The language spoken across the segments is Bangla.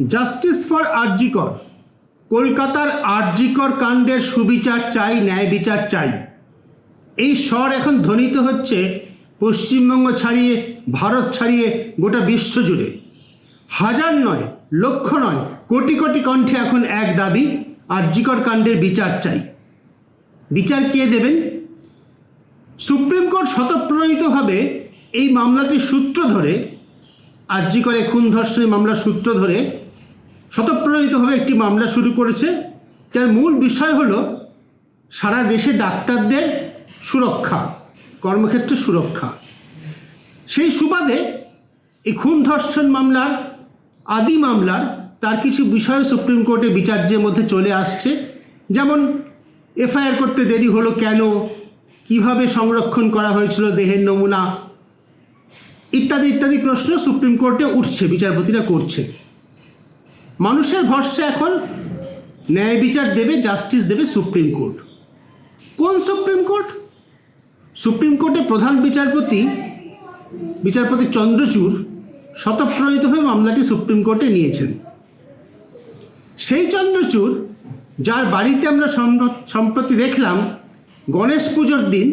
জাস্টিস ফর আরজিকর কলকাতার আরজিকর কাণ্ডের সুবিচার চাই, ন্যায় বিচার চাই। এই স্বর এখন ধ্বনিত হচ্ছে পশ্চিমবঙ্গ ছাড়িয়ে, ভারত ছাড়িয়ে গোটা বিশ্ব জুড়ে। হাজার নয়, লক্ষ নয়, কোটি কোটি কণ্ঠে এখন এক দাবি আরজিকর কাণ্ডের বিচার চাই। বিচার কে দেবেন? সুপ্রিম কোর্ট স্বতঃপ্রণোদিতভাবে এই মামলাটির সূত্র ধরে আর্জি করে খুন ধর্ষণের মামলার সূত্র ধরে স্বতঃপ্রণোদিতভাবে একটি মামলা শুরু করেছে। যার মূল বিষয় হল, সারা দেশে ডাক্তারদের সুরক্ষা, কর্মক্ষেত্রে সুরক্ষা। সেই সুবাদে এই খুন ধর্ষণ মামলার, আদি মামলার, তার কিছু বিষয় সুপ্রিম কোর্টে বিচার্যের মধ্যে চলে আসছে। যেমন, এফআইআর করতে দেরি হলো কেন? কীভাবে সংরক্ষণ করা হয়েছিল দেহের নমুনা? ইত্যাদি ইত্যাদি প্রশ্ন সুপ্রিম কোর্টে উঠছে, বিচারপতিরা করছে। মানুষের ভরসা এখন ন্যায় বিচার দেবে জাস্টিস দেবে সুপ্রিম কোর্ট কোন সুপ্রিম কোর্ট সুপ্রিম কোর্টের প্রধান বিচারপতি বিচারপতি চন্দ্রচূড় স্বতঃপ্রণোদিতভাবে মামলাটি সুপ্রিম কোর্টে নিয়েছেন। সেই চন্দ্রচূড়, যার বাড়িতে আমরা সম্প্রতি দেখলাম, গণেশ পুজোর দিন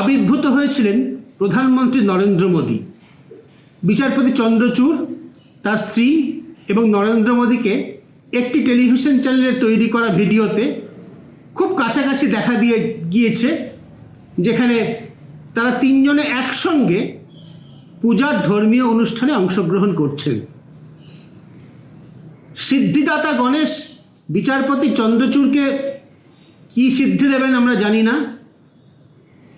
আবির্ভূত হয়েছিলেন প্রধানমন্ত্রী নরেন্দ্র মোদী। বিচারপতি চন্দ্রচূড়, তার স্ত্রী এবং নরেন্দ্র মোদীকে একটি টেলিভিশন চ্যানেলের তৈরি করা ভিডিওতে খুব কাছাকাছি দেখা দিয়ে গিয়েছে, যেখানে তারা তিনজনে একসঙ্গে পূজার ধর্মীয় অনুষ্ঠানে অংশগ্রহণ করছেন। সিদ্ধিদাতা গণেশ, বিচারপতি চন্দ্রচূড়কে কি সিদ্ধি দেবেন আমরা জানি না।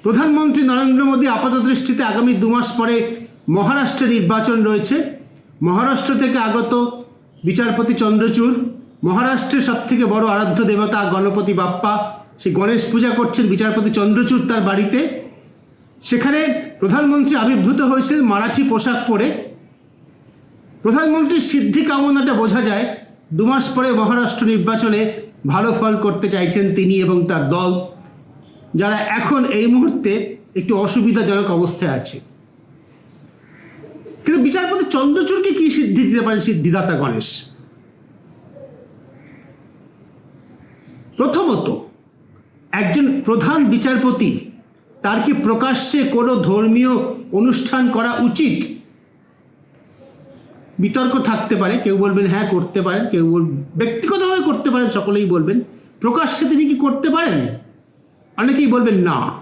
প্রধানমন্ত্রী নরেন্দ্র মোদী আপাতদৃষ্টিতে আগামী দু মাস পরে মহারাষ্ট্রে নির্বাচন রয়েছে। মহারাষ্ট্র থেকে আগত বিচারপতি চন্দ্রচূড়, মহারাষ্ট্রের সবথেকে বড় আরাধ্য দেবতা গণপতি বাপ্পা, সে গণেশ পূজা করছেন বিচারপতি চন্দ্রচূড় তার বাড়িতে। সেখানে প্রধানমন্ত্রী আবির্ভূত হয়েছিলেন মারাঠি পোশাক পরে। প্রধানমন্ত্রীর সিদ্ধি কামনাটা বোঝা যায়, দু মাস পরে মহারাষ্ট্র নির্বাচনে ভালো ফল করতে চাইছেন তিনি এবং তার দল, যারা এখন এই মুহূর্তে একটু অসুবিধাজনক অবস্থায় আছে। কিন্তু বিচারপতি চন্দ্রচূড়কে কি সিদ্ধি দিতে পারেন সিদ্ধিদাতা গণেশ? প্রথমত, একজন প্রধান বিচারপতি, তার কি প্রকাশ্যে কোনো ধর্মীয় অনুষ্ঠান করা উচিত? বিতর্ক থাকতে পারে, কেউ বলবেন হ্যাঁ করতে পারেন। কেউ ব্যক্তিগতভাবে করতে পারেন, সকলেই বলবেন। প্রকাশ্যে তিনি কি করতে পারেন? অনেকেই বলবেন, না।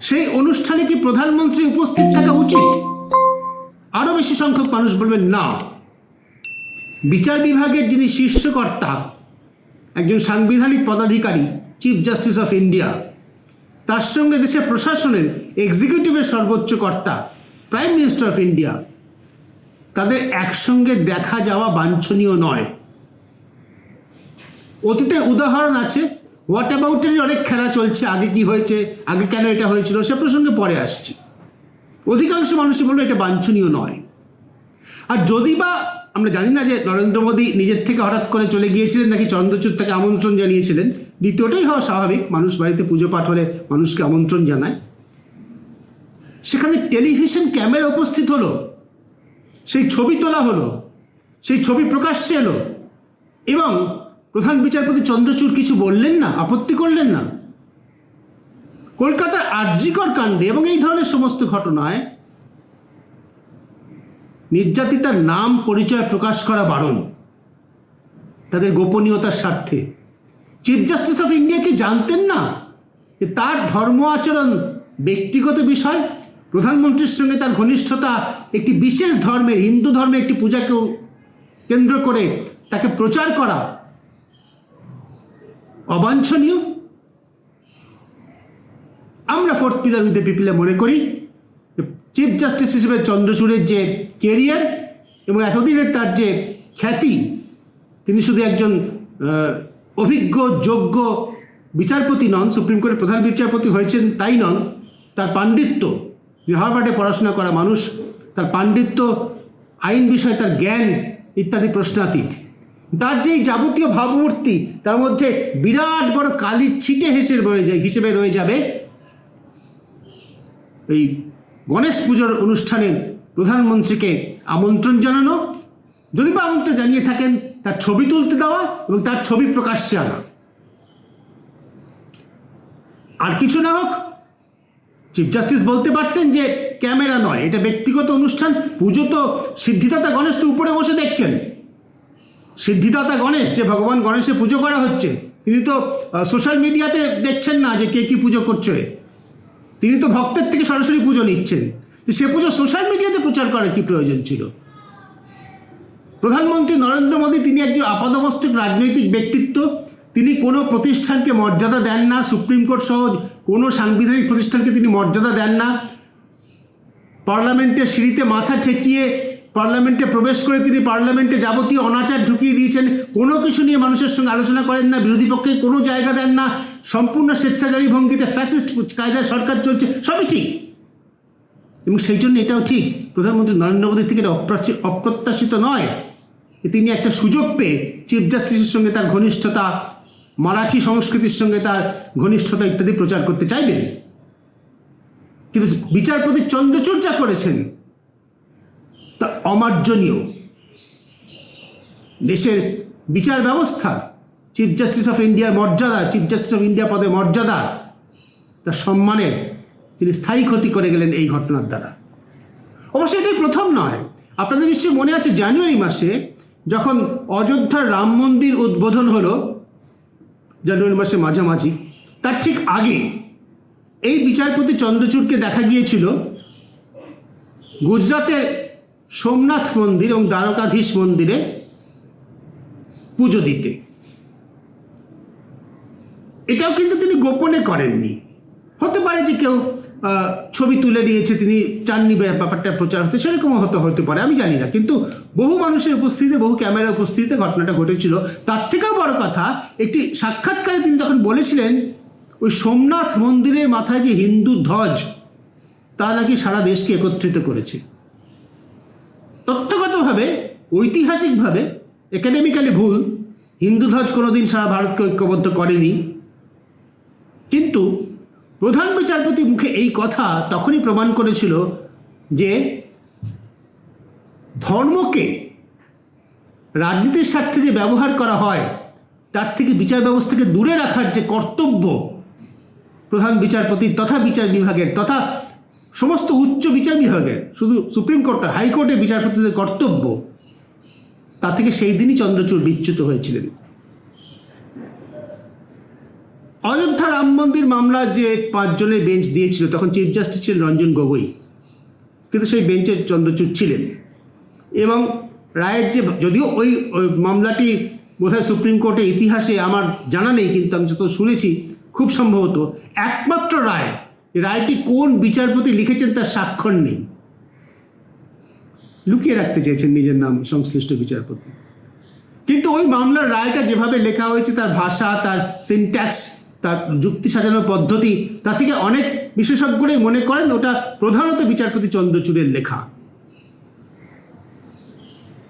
সেই অনুষ্ঠানে কি প্রধানমন্ত্রী উপস্থিত থাকা উচিত? আরও বেশি সংখ্যক মানুষ বলবেন, না। বিচার বিভাগের যিনি শীর্ষকর্তা, একজন সাংবিধানিক পদাধিকারী চিফ জাস্টিস অফ ইন্ডিয়া তার সঙ্গে দেশের প্রশাসনের এক্সিকিউটিভের সর্বোচ্চ কর্তা প্রাইম মিনিস্টার অফ ইন্ডিয়া তাদের একসঙ্গে দেখা যাওয়া বাঞ্ছনীয় নয়। অতীতের উদাহরণ আছে হোয়াট অ্যাবাউটেরই অনেক খেলা চলছে, আগে কি হয়েছে, আগে কেন এটা হয়েছিল, সে প্রসঙ্গে পরে আসছি। অধিকাংশ মানুষই বলবে এটা বাঞ্ছনীয় নয়। আর যদি বা আমরা জানি না যে নরেন্দ্র মোদী নিজের থেকে হঠাৎ করে চলে গিয়েছিলেন নাকি চন্দ্রচূড় তাকে আমন্ত্রণ জানিয়েছিলেন, দ্বিতীয়টাই হওয়া স্বাভাবিক, মানুষ বাড়িতে পুজো পাঠ হলে মানুষকে আমন্ত্রণ জানায়। সেখানে টেলিভিশন ক্যামেরা উপস্থিত হলো, সেই ছবি তোলা হলো, সেই ছবি প্রকাশ্যে এলো এবং প্রধান বিচারপতি চন্দ্রচূড় কিছু বললেন না, আপত্তি করলেন না। কলকাতার আর্যিকর কাণ্ডে এবং এই ধরনের সমস্ত ঘটনায় নির্যাতিতার নাম পরিচয় প্রকাশ করা বারণ। তাদের গোপনীয়তার স্বার্থে। চিফ জাস্টিস অফ ইন্ডিয়া কি জানতেন না যে তার ধর্ম আচরণ ব্যক্তিগত বিষয়? প্রধানমন্ত্রীর সঙ্গে তার ঘনিষ্ঠতা একটি বিশেষ ধর্মের, হিন্দু ধর্মের একটি পূজাকেও কেন্দ্র করে তাকে প্রচার করা অবাঞ্ছনীয়। আমরা ফোর্থ পিলার উইথ দ্য পিপলে মনে করি চিফ জাস্টিস হিসেবে চন্দ্রচূড়ের যে কেরিয়ার এবং এতদিনের তার যে খ্যাতি, তিনি শুধু একজন অভিজ্ঞ, যোগ্য বিচারপতি নন সুপ্রিম কোর্টের প্রধান বিচারপতি হয়েছেন তাই নন, তার পাণ্ডিত্য হার্ভার্ডে পড়াশোনা করা মানুষ, তার পাণ্ডিত্য, আইন বিষয়ে তার জ্ঞান ইত্যাদি প্রশ্নাতীত। তার যেই যাবতীয় ভাবমূর্তি, তার মধ্যে বিরাট বড় কালির ছিটে হেসে রয়ে যায়, হিসেবে রয়ে যাবে এই গণেশ পুজোর অনুষ্ঠানে প্রধানমন্ত্রীকে আমন্ত্রণ জানানো। যদি বা আমন্ত্রণ জানিয়ে থাকেন, তার ছবি তুলতে দেওয়া এবং তার ছবি প্রকাশ্যে আনা। আর কিছু না হোক চিফ জাস্টিস বলতে পারতেন যে ক্যামেরা নয়, এটা ব্যক্তিগত অনুষ্ঠান। পুজো তো সিদ্ধিদাতা গণেশ তো উপরে বসে দেখছেন। সিদ্ধিদাতা গণেশ, যে ভগবান গণেশের পুজো করা হচ্ছে, তিনি তো সোশ্যাল মিডিয়াতে দেখছেন না যে কে কি পুজো করছে। তিনি তো ভক্তের থেকে সরাসরি পুজো নিচ্ছেন। যে সে পুজো সোশ্যাল মিডিয়াতে প্রচার করার কি প্রয়োজন ছিল? প্রধানমন্ত্রী নরেন্দ্র মোদী তিনি একজন আপাদমস্তক রাজনৈতিক ব্যক্তিত্ব। তিনি কোনো প্রতিষ্ঠানকে মর্যাদা দেন না, সুপ্রিম কোর্ট সহ কোনো সাংবিধানিক প্রতিষ্ঠানকে তিনি মর্যাদা দেন না। পার্লামেন্টের সিঁড়িতে মাথা ঠেকিয়ে পার্লামেন্টে প্রবেশ করে তিনি পার্লামেন্টে যাবতীয় অনাচার ঢুকিয়ে দিয়েছেন। কোনো কিছু নিয়ে মানুষের সঙ্গে আলোচনা করেন না, বিরোধী পক্ষে কোনো জায়গা দেন না। সম্পূর্ণ স্বেচ্ছাচারী ভঙ্গিতে ফ্যাসিস্ট কায়দায় সরকার চলছে, সবই ঠিক। এবং সেই জন্য এটাও ঠিক, প্রধানমন্ত্রী নরেন্দ্র মোদীর থেকে এটা অপ্রত্যাশিত নয় তিনি একটা সুযোগ পেয়ে চিফ জাস্টিসের সঙ্গে তার ঘনিষ্ঠতা, মারাঠি সংস্কৃতির সঙ্গে তার ঘনিষ্ঠতা ইত্যাদি প্রচার করতে চাইবেন। কিন্তু বিচারপতি চন্দ্রচূড় যা করেছেন, তা অমার্জনীয়। দেশের বিচার ব্যবস্থা চিফ জাস্টিস অফ ইন্ডিয়ার মর্যাদা চিফ জাস্টিস অফ ইন্ডিয়া পদে মর্যাদা, তার সম্মানের তিনি স্থায়ী ক্ষতি করে গেলেন এই ঘটনার দ্বারা। অবশ্যই এটাই প্রথম নয়। আপনাদের নিশ্চয়ই মনে আছে, জানুয়ারি মাসে যখন অযোধ্যার রাম মন্দির উদ্বোধন হলো, জানুয়ারি মাসে মাঝামাঝি, তার ঠিক আগে এই বিচারপতি চন্দ্রচূড়কে দেখা গিয়েছিল গুজরাতের সোমনাথ মন্দির এবং দ্বারকাধীশ মন্দিরে পুজো দিতে। এটাও কিন্তু তিনি গোপনে করেননি। হতে পারে যে কেউ ছবি তুলে নিয়েছে, তিনি চাননি ব্যাপ- ব্যাপারটা প্রচার হতে, সেরকমও হতে হতে পারে, আমি জানি না। কিন্তু বহু মানুষের উপস্থিতিতে, বহু ক্যামেরা উপস্থিতিতে ঘটনাটা ঘটেছিল। তার থেকেও বড় কথা, একটি সাক্ষাৎকারে তিনি যখন বলেছিলেন, ওই সোমনাথ মন্দিরের মাথায় যে হিন্দু ধ্বজ, তা নাকি সারা দেশকে একত্রিত করেছে। তথ্যগতভাবে, ঐতিহাসিকভাবে একাডেমিক্যালি ভুল, হিন্দু ধ্বজ কোনোদিন সারা ভারতকে ঐক্যবদ্ধ করেনি। কিন্তু প্রধান বিচারপতি মুখে এই কথা তখনই প্রমাণ করেছিল যে ধর্মকে রাজনীতির স্বার্থে যে ব্যবহার করা হয় তার থেকে বিচার ব্যবস্থাকে দূরে রাখার যে কর্তব্য প্রধান বিচারপতি তথা বিচার বিভাগের তথা সমস্ত উচ্চ বিচার বিভাগের শুধু সুপ্রিম কোর্ট না, হাইকোর্টের বিচারপতিদের কর্তব্য তা থেকে সেই দিনই চন্দ্রচূড় বিচ্যুত হয়েছিলেন। অযোধ্যা রাম মন্দির মামলা যে পাঁচজনের বেঞ্চ দিয়েছিল, তখন চিফ জাস্টিস ছিলেন রঞ্জন গগৈ। কিন্তু সেই বেঞ্চের চন্দ্রচূড় ছিলেন। এবং রায়ের যে, যদিও ওই মামলাটি বোধহয় সুপ্রিম কোর্টের ইতিহাসে আমার জানা নেই, কিন্তু আমি যত শুনেছি, খুব সম্ভবত একমাত্র রায় রায়টি কোন বিচারপতি লিখেছেন তার স্বাক্ষর নেই। লুকিয়ে রাখতে চেয়েছেন নিজের নাম সংশ্লিষ্ট বিচারপতি। কিন্তু ওই মামলার রায়টা যেভাবে লেখা হয়েছে, তার ভাষা, তার সিনট্যাক্স তার যুক্তি সাজানোর পদ্ধতি তা থেকে অনেক বিশেষজ্ঞরাই মনে করেন, ওটা প্রধানত বিচারপতি চন্দ্রচূড়ের লেখা।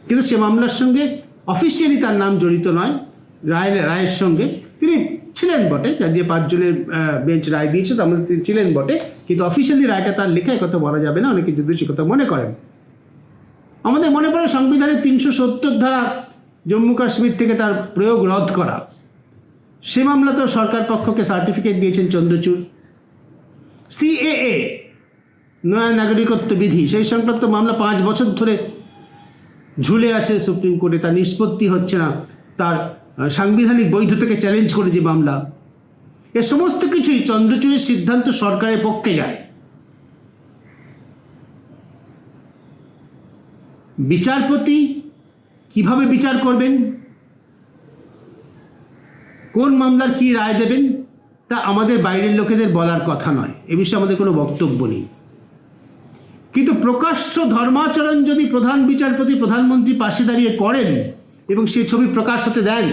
কিন্তু সে মামলার সঙ্গে অফিসিয়ালি তার নাম জড়িত নয় রায় রায়ের সঙ্গে। তিনি ছিলেন বটে যে পাঁচজনের বেঞ্চ রায় দিয়েছে তার মধ্যে তিনি ছিলেন বটে। কিন্তু অফিসিয়ালি রায়টা তার লেখায় কথা বলা যাবে না, অনেকে যদি সে কথা মনে করেন। আমাদের মনে পড়ে সংবিধানের তিনশো সত্তর ধারা জম্মু কাশ্মীর থেকে তার প্রয়োগ রদ করা। সে মামলাতেও সরকার পক্ষকে সার্টিফিকেট দিয়েছেন চন্দ্রচূড়। সিএএ নয়া নাগরিকত্ব বিধি, সেই সংক্রান্ত মামলা পাঁচ বছর ধরে ঝুলে আছে সুপ্রিম কোর্টে, তার নিষ্পত্তি হচ্ছে না। তার সাংবিধানিক বৈধতাকে চ্যালেঞ্জ করে যে মামলা। এ সমস্ত কিছুই চন্দ্রচূড়ের সিদ্ধান্ত সরকারের পক্ষে যায়। বিচারপতি কীভাবে বিচার করবেন? কোন মামলার কি রায় দেবেন, তা আমাদের বাইরের লোকেদের বলার কথা নয়। এ বিষয়ে আমাদের কোনো বক্তব্য নেই। কিন্তু প্রকাশ্য ধর্মাচরণ যদি প্রধান বিচারপতি, প্রধানমন্ত্রী পাশে দাঁড়িয়ে করেন এবং সে ছবি প্রকাশ হতে দেন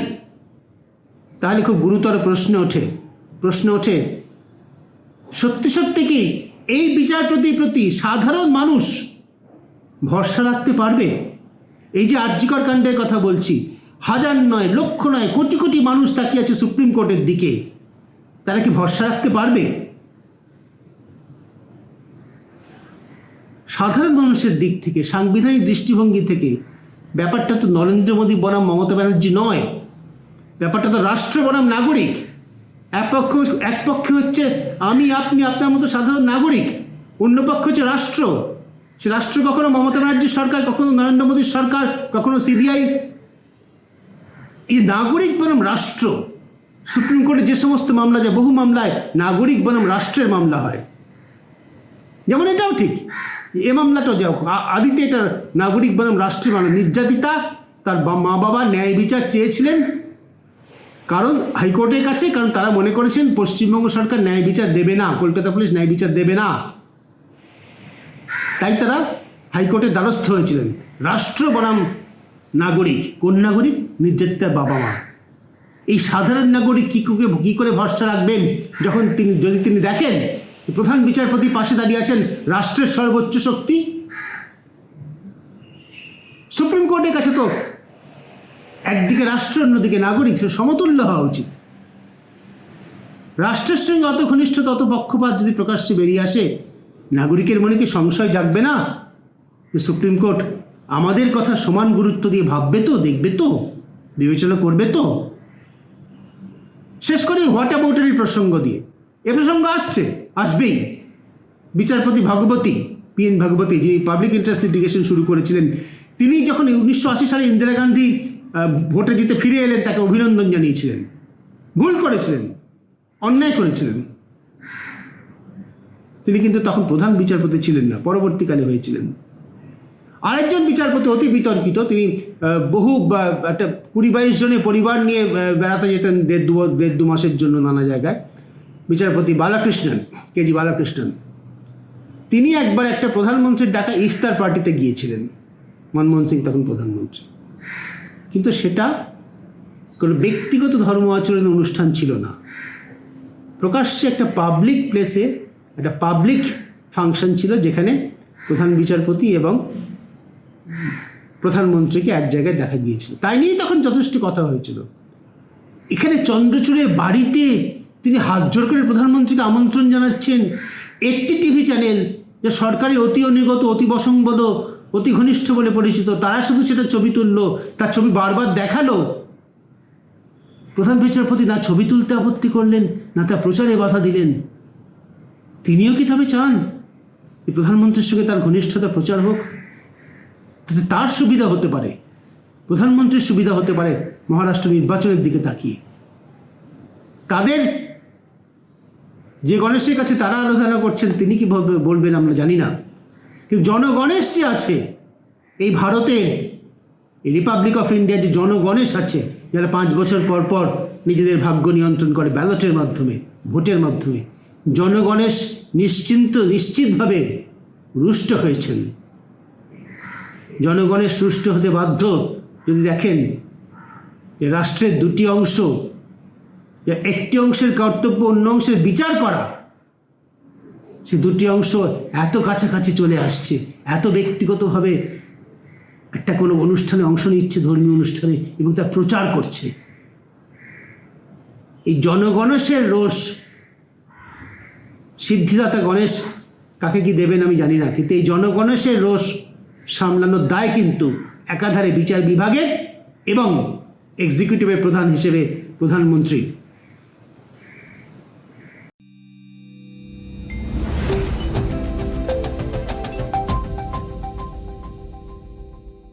তাহলে খুব গুরুতর প্রশ্ন ওঠে। প্রশ্ন ওঠে, সত্যি সত্যি কি এই বিচারপতির প্রতি সাধারণ মানুষ ভরসা রাখতে পারবে? এই যে আর্যিকর কাণ্ডের কথা বলছি হাজার নয়, লক্ষ নয়, কোটি কোটি মানুষ তাকিয়ে আছে সুপ্রিম কোর্টের দিকে। তারা কি ভরসা রাখতে পারবে? সাধারণ মানুষের দিক থেকে, সাংবিধানিক দৃষ্টিভঙ্গি থেকে, ব্যাপারটা তো নরেন্দ্র মোদী বনাম মমতা ব্যানার্জি নয়। ব্যাপারটা তো রাষ্ট্র বনাম নাগরিক। এক পক্ষ, এক পক্ষে হচ্ছে আমি, আপনি, আপনার মতো সাধারণ নাগরিক। অন্য পক্ষ হচ্ছে রাষ্ট্র। সে রাষ্ট্র কখনো মমতা ব্যানার্জির সরকার, কখনো নরেন্দ্র মোদীর সরকার, কখনো সিবিআই এই নাগরিক বনাম রাষ্ট্র। সুপ্রিম কোর্টে যে সমস্ত মামলা যায়, বহু মামলায় নাগরিক বনাম রাষ্ট্রের মামলা হয়। যেমন এটাও ঠিক। এ মামলাটাও আ- আদিতে এটা নাগরিক বনাম রাষ্ট্রের মামলা। নির্যাতিতা, তার মা বাবা ন্যায় বিচার চেয়েছিলেন। কারণ হাইকোর্টের কাছে, কারণ তারা মনে করেছেন, পশ্চিমবঙ্গ সরকার ন্যায় বিচার দেবে না, কলকাতা পুলিশ ন্যায় বিচার দেবে না। তাই তারা হাইকোর্টের দ্বারস্থ হয়েছিলেন। রাষ্ট্র বনাম নাগরিক, কোন নাগরিক? নির্যাতিতার বাবা মা। এই সাধারণ নাগরিক কী করে কী করে ভরসা রাখবেন? যখন তিনি, যদি তিনি দেখেন, প্রধান বিচারপতি পাশে দাঁড়িয়ে আছেন, রাষ্ট্রের সর্বোচ্চ শক্তি? সুপ্রিম কোর্টের কাছে তো একদিকে রাষ্ট্র, অন্যদিকে নাগরিক, সে সমতুল্য হওয়া উচিত। রাষ্ট্রের সঙ্গে অত ঘনিষ্ঠ, তত পক্ষপাত যদি প্রকাশ্যে বেরিয়ে আসে, নাগরিকের মনে কি সংশয় জাগবে না? সুপ্রিম কোর্ট আমাদের কথা সমান গুরুত্ব দিয়ে ভাববে তো, দেখবে তো, বিবেচনা করবে তো। শেষ করে হোয়াট অ্যাবাউটের প্রসঙ্গ দিয়ে। এ প্রসঙ্গ আসছে, আসবেই। বিচারপতি ভগবতী পি এন ভগবতী, যিনি পাবলিক ইন্টারেস্ট লিটিগেশন শুরু করেছিলেন, তিনি যখন উনিশশো আশি সালে ইন্দিরা গান্ধী ভোটে জিতে ফিরে এলেন, তাকে অভিনন্দন জানিয়েছিলেন। ভুল করেছিলেন, অন্যায় করেছিলেন। তিনি কিন্তু তখন প্রধান বিচারপতি ছিলেন না, পরবর্তীকালে হয়েছিলেন। আরেকজন বিচারপতি অতি বিতর্কিত, তিনি বহু একটা কুড়ি বাইশ জনের পরিবার নিয়ে বেড়াতে যেতেন দেড় দু দেড় দু মাসের জন্য নানা জায়গায়। বিচারপতি বালাকৃষ্ণন কেজি বালাকৃষ্ণন। তিনি একবার একটা প্রধানমন্ত্রীর ডাকা ইফতার পার্টিতে গিয়েছিলেন, মনমোহন সিং তখন প্রধানমন্ত্রী। কিন্তু সেটা কোনো ব্যক্তিগত ধর্ম আচরণের অনুষ্ঠান ছিল না। প্রকাশ্যে একটা পাবলিক প্লেসে, একটা পাবলিক ফাংশন ছিল যেখানে প্রধান বিচারপতি এবং প্রধানমন্ত্রীকে এক জায়গায় দেখা গিয়েছিল। তাই নিয়েই তখন যথেষ্ট কথা হয়েছিল। এখানে চন্দ্রচূড়ের বাড়িতে তিনি হাত জোর করে প্রধানমন্ত্রীকে আমন্ত্রণ জানাচ্ছেন। একটি টিভি চ্যানেল যে সরকারি অতি অনিগত, অতি বসংবদ, অতি ঘনিষ্ঠ বলে পরিচিত, তারা শুধু সেটা ছবি তুললো, তার ছবি বারবার দেখাল। প্রধান বিচারপতি না ছবি তুলতে আপত্তি করলেন, না তার প্রচারে বাধা দিলেন। তিনিও কি তবে চান? প্রধানমন্ত্রীর সঙ্গে তার ঘনিষ্ঠতা প্রচার হোক। তাতে তার সুবিধা হতে পারে। প্রধানমন্ত্রীর সুবিধা হতে পারে মহারাষ্ট্র নির্বাচনের দিকে তাকিয়ে। তাদের যে গণেশের কাছে তারা আলোচনা করছেন, তিনি কি বলবে- বলবেন আমরা জানি না। কিন্তু জনগণেশ যে আছে এই ভারতের এই রিপাবলিক অফ ইন্ডিয়া যে জনগণেশ আছে, যারা পাঁচ বছর পর পর নিজেদের ভাগ্য নিয়ন্ত্রণ করে ব্যালটের মাধ্যমে, ভোটের মাধ্যমে, জনগণেশ নিশ্চিন্ত, নিশ্চিতভাবে রুষ্ট হয়েছেন। জনগণের সুষ্ঠু হতে বাধ্য যদি দেখেন যে রাষ্ট্রের দুটি অংশ, যে একটি অংশের কর্তব্য অন্য অংশের বিচার করা, সে দুটি অংশ এত কাছাকাছি চলে আসছে, এত ব্যক্তিগতভাবে একটা কোনো অনুষ্ঠানে অংশ নিচ্ছে, ধর্মীয় অনুষ্ঠানে, এবং তার প্রচার করছে। এই জনগণেশের রোষ, সিদ্ধিদাতা গণেশ কাকে কি দেবেন আমি জানি না, কিন্তু এই জনগণেশের রোষ সামলানোর দায় কিন্তু একাধারে বিচার বিভাগের এবং এক্সিকিউটিভের প্রধান হিসেবে প্রধানমন্ত্রী